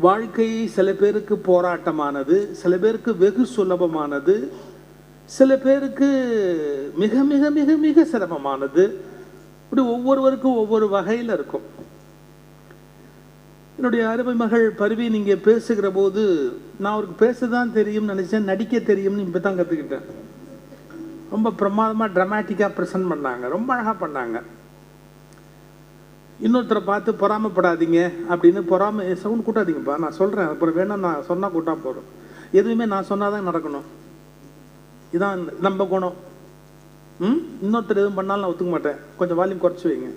வாழ்க்கை சில பேருக்கு போராட்டமானது சில பேருக்கு வெகு சுலபமானது சில பேருக்கு மிக மிக மிக மிக சிரமமானது. இப்படி ஒவ்வொருவருக்கும் ஒவ்வொரு வகையில் இருக்கும். என்னுடைய அருமை மகள் பருவி நீங்கள் பேசுகிற போது நான் அவருக்கு பேச தான் தெரியும்னு நினச்சேன் நடிக்க தெரியும்னு இப்போ தான் கற்றுக்கிட்டேன் ரொம்ப பிரமாதமாக ட்ரமாட்டிக்காக ப்ரெசன்ட் பண்ணாங்க. ரொம்ப அழகாக பண்ணாங்க. இன்னொருத்தரை பார்த்து பொறாமைப்படாதீங்க அப்படின்னு பொறாமை சவுண்ட் கூட்டாதீங்கப்பா. நான் சொல்கிறேன் அப்புறம் வேணால் நான் சொன்னால் கூட்டா போகிறோம் எதுவுமே நான் சொன்னால் தான் நடக்கணும். இதான் நம்ம குணம். ம்? இன்னொருத்தர் எதுவும் பண்ணாலும் நான் ஒத்துக்க மாட்டேன். கொஞ்சம் வால்யூம் குறைச்சி வைங்க.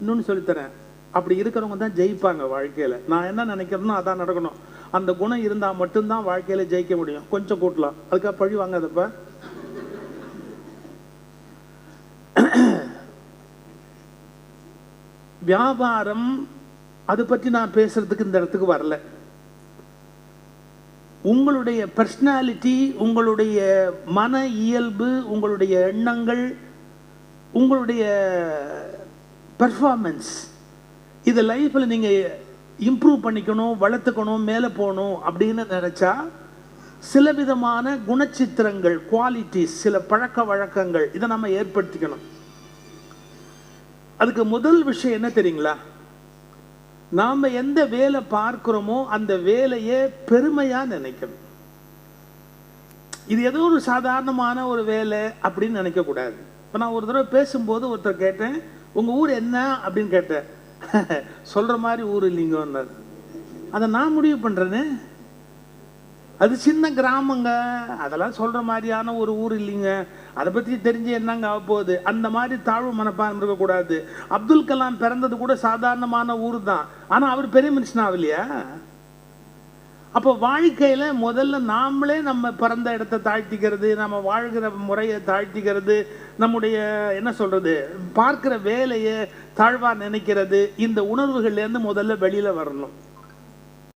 இன்னொன்று சொல்லித்தரேன். அப்படி இருக்கிறவங்க தான் ஜெயிப்பாங்க வாழ்க்கையில். நான் என்ன நினைக்கிறேனோ அதான் நடக்கணும். அந்த குணம் இருந்தால் மட்டும்தான் வாழ்க்கையில் ஜெயிக்க முடியும். கொஞ்சம் கூட்டலாம். அதுக்காக பழி வாங்காதப்ப. வியாபாரம் அது பற்றி நான் பேசுறதுக்கு இந்த இடத்துக்கு வரல. உங்களுடைய பர்சனாலிட்டி உங்களுடைய மன இயல்பு உங்களுடைய எண்ணங்கள் உங்களுடைய பர்ஃபார்மன்ஸ் இது லைஃப்பில் நீங்கள் இம்ப்ரூவ் பண்ணிக்கணும் வளர்த்துக்கணும் மேலே போகணும் அப்படின்னு நினச்சா சில விதமான குணச்சித்திரங்கள் குவாலிட்டிஸ் சில பழக்க வழக்கங்கள் இதை நம்ம ஏற்படுத்திக்கணும். அதுக்கு முதல் விஷயம் என்ன தெரியுங்களா? நாம் எந்த வேலை பார்க்குறோமோ அந்த வேலையை பெருமையாக நினைக்கணும். இது ஏதோ ஒரு சாதாரணமான ஒரு வேலை அப்படின்னு நினைக்கக்கூடாது. இப்போ நான் ஒரு தடவை பேசும்போது ஒருத்தர் கேட்டேன் உங்கள் ஊர் என்ன? அப்படின்னு கேட்டேன். சொல்கிற மாதிரி ஊர் இல்லைங்கன்னார். அதை நான் முடிவு பண்ணுறேன்னு அது சின்ன கிராமங்க. அதெல்லாம் சொல்கிற மாதிரியான ஒரு ஊர் இல்லைங்க. அதை பற்றி தெரிஞ்சு என்னங்க ஆக போகுது? அந்த மாதிரி தாழ்வு மனப்பான்மை இருக்கக்கூடாது. அப்துல் கலாம் பிறந்தது கூட சாதாரணமான ஊர் தான் ஆனால் அவர் பெரிய மனுஷன் ஆகலையா அப்போ வாழ்க்கையில் முதல்ல நாமளே நம்ம பிறந்த இடத்த தாழ்த்திக்கிறது நம்ம வாழ்கிற முறையை தாழ்த்திக்கிறது நம்முடைய என்ன சொல்கிறது பார்க்குற வேலையை தாழ்வாக நினைக்கிறது இந்த உணர்வுகள்லேருந்து முதல்ல வெளியில் வரணும்.